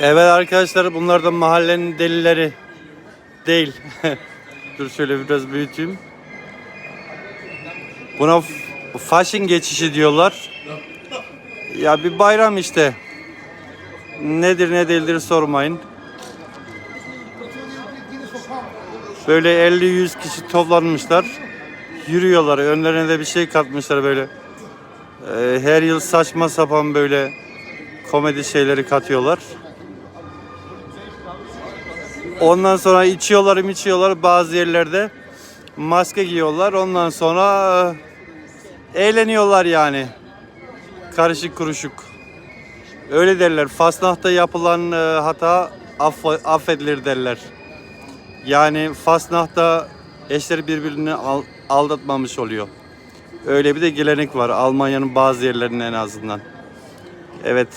Evet arkadaşlar bunlar da mahallenin delileri değil. Dur şöyle biraz büyüteyim. Buna f- fashion geçişi diyorlar. Ya bir bayram işte. Nedir ne değildir sormayın. Böyle 50-100 kişi toplanmışlar. Yürüyorlar. Önlerine de bir şey katmışlar böyle. Ee, her yıl saçma sapan böyle komedi şeyleri katıyorlar. Ondan sonra içiyorlar içiyorlar bazı yerlerde maske giyiyorlar. Ondan sonra e, eğleniyorlar yani. Karışık kuruşuk. Öyle derler. Fasnahta yapılan e, hata affa- affedilir derler. Yani Fasnahta eşler birbirini al- aldatmamış oluyor. Öyle bir de gelenek var Almanya'nın bazı yerlerinde en azından. Evet.